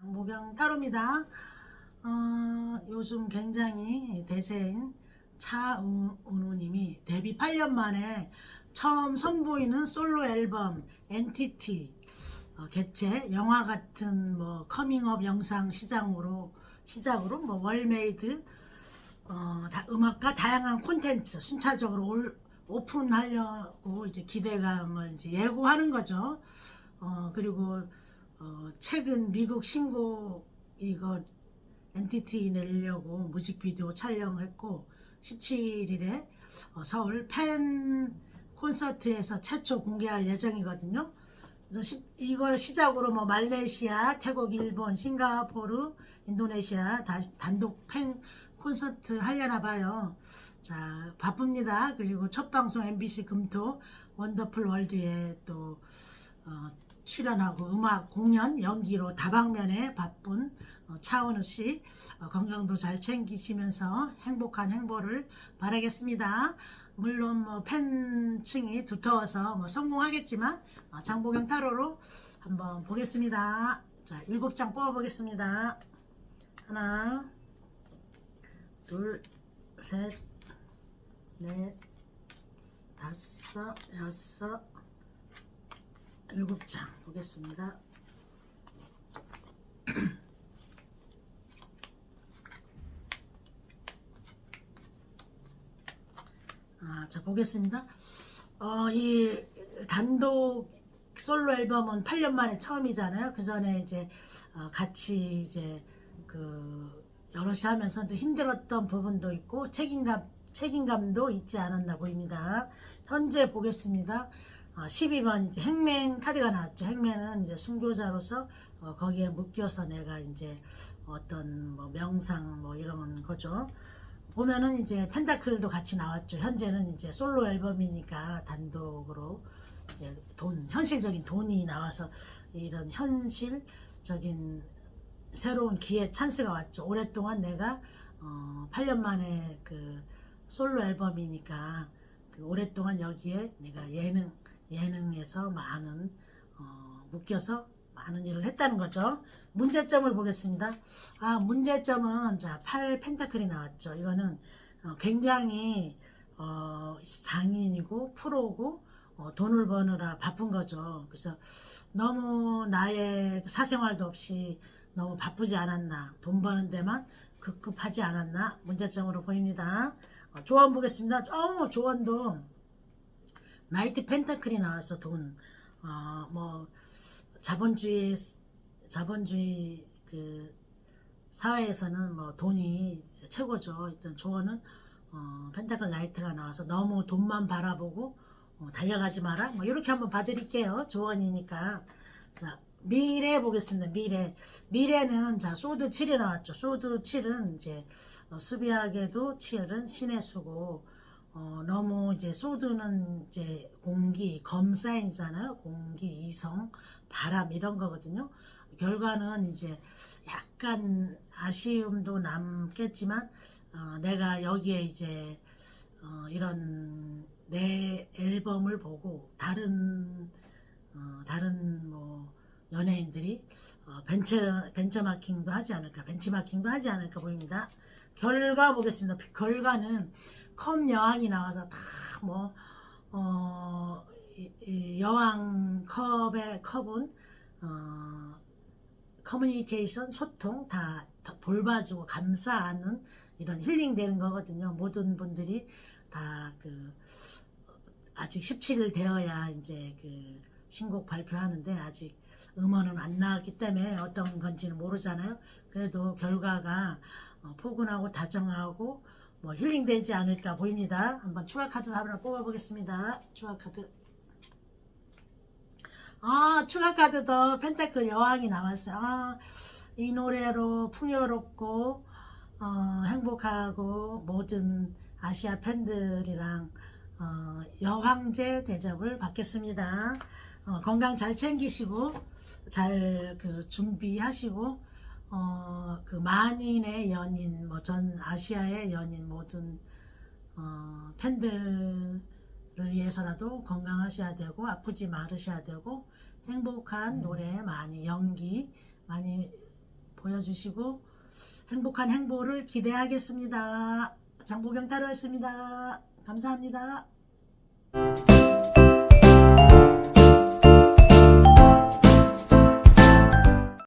장보경 따로입니다. 어, 요즘 굉장히 대세인 차은우님이 데뷔 8년 만에 처음 선보이는 솔로 앨범 엔티티 어, 개최 영화 같은 뭐 커밍업 영상 시장으로 시작으로 뭐 월메이드 어, 다- 음악과 다양한 콘텐츠 순차적으로 올- 오픈하려고 이제 기대감을 이제 예고하는 거죠. 어, 그리고 어, 최근 미국 신곡 이거 엔티티 내려고 뮤직비디오 촬영했고 17일에 어, 서울 팬 콘서트에서 최초 공개할 예정이거든요. 그래서 시- 이걸 시작으로 뭐 말레이시아, 태국, 일본, 싱가포르, 인도네시아 다 단독 팬 콘서트 하려나 봐요. 자 바쁩니다. 그리고 첫 방송 MBC 금토 원더풀 월드에 또 어, 출연하고 음악 공연 연기로 다방면에 바쁜 어, 차은우 씨 어, 건강도 잘 챙기시면서 행복한 행보를 바라겠습니다. 물론 뭐 팬층이 두터워서 뭐 성공하겠지만 어, 장보경 타로로 한번 보겠습니다. 자 일곱 장 뽑아보겠습니다. 하나, 둘, 셋, 넷, 다섯, 여섯, 일곱 장 보겠습니다. 아, 자 보겠습니다. 어, 이 단독 솔로 앨범은 8년 만에 처음이잖아요. 그 전에 이제 어, 같이 이제 그 여럿이 하면서 또 힘들었던 부분도 있고 책임감 책임감도 있지 않았나 보입니다. 현재 보겠습니다. 어, 12번 이제 행맨 카드가 나왔죠. 행맨은 이제 순교자로서 어, 거기에 묶여서 내가 이제 어떤 뭐 명상 뭐 이런 거죠. 보면은 이제 펜타클도 같이 나왔죠. 현재는 이제 솔로 앨범이니까 단독으로 이제 돈, 현실적인 돈이 나와서 이런 현실적인 새로운 기회 찬스가 왔죠. 오랫동안 내가 어, 8년 만에 그 솔로 앨범이니까 그 오랫동안 여기에 내가 예능 예능에서 많은 어, 묶여서 많은 일을 했다는 거죠. 문제점을 보겠습니다. 아 문제점은 자 8 펜타클이 나왔죠. 이거는 어, 굉장히 어, 장인이고 프로고 어, 돈을 버느라 바쁜 거죠. 그래서 너무 나의 사생활도 없이 너무 바쁘지 않았나 돈 버는 데만 급급하지 않았나 문제점으로 보입니다. 어, 조언 보겠습니다. 어 조언도 나이트 펜타클이 나와서 돈, 어, 뭐, 자본주의, 자본주의 그 사회에서는 뭐 돈이 최고죠. 일단 조언은, 어, 펜타클 나이트가 나와서 너무 돈만 바라보고, 어, 달려가지 마라. 뭐, 이렇게 한번 봐드릴게요. 조언이니까. 자, 미래 보겠습니다. 미래. 미래는, 자, 소드 7이 나왔죠. 소드 7은 이제, 어, 수비하게도 7은 신의 수고, 어, 너무 이제 소드는 이제 공기, 검사인잖아요. 공기, 이성, 바람 이런 거거든요. 결과는 이제 약간 아쉬움도 남겠지만 어, 내가 여기에 이제 어, 이런 내 앨범을 보고 다른 어, 다른 뭐 연예인들이 어, 벤처 벤처마킹도 하지 않을까, 벤치마킹도 하지 않을까 보입니다. 결과 보겠습니다. 결과는 컵 여왕이 나와서 다뭐 어, 여왕 컵의 컵은 어, 커뮤니케이션 소통 다, 다 돌봐주고 감사하는 이런 힐링되는 거거든요. 모든 분들이 다 그 아직 17일 되어야 이제 그 신곡 발표하는데 아직 음원은 안 나왔기 때문에 어떤 건지는 모르잖아요. 그래도 결과가 어, 포근하고 다정하고 뭐 힐링되지 않을까 보입니다. 한번 추가 카드 하나 뽑아보겠습니다. 추가 카드. 아, 추가 카드도 펜타클 여왕이 나왔어요. 아, 이 노래로 풍요롭고 어, 행복하고 모든 아시아 팬들이랑 어, 여황제 대접을 받겠습니다. 어, 건강 잘 챙기시고 잘 그 준비하시고 어, 그 만인의 연인, 뭐 전 아시아의 연인 모든 어, 팬들을 위해서라도 건강하셔야 되고 아프지 말으셔야 되고 행복한 노래 많이 연기 많이 보여주시고 행복한 행보를 기대하겠습니다. 장보경 따로였습니다. 감사합니다.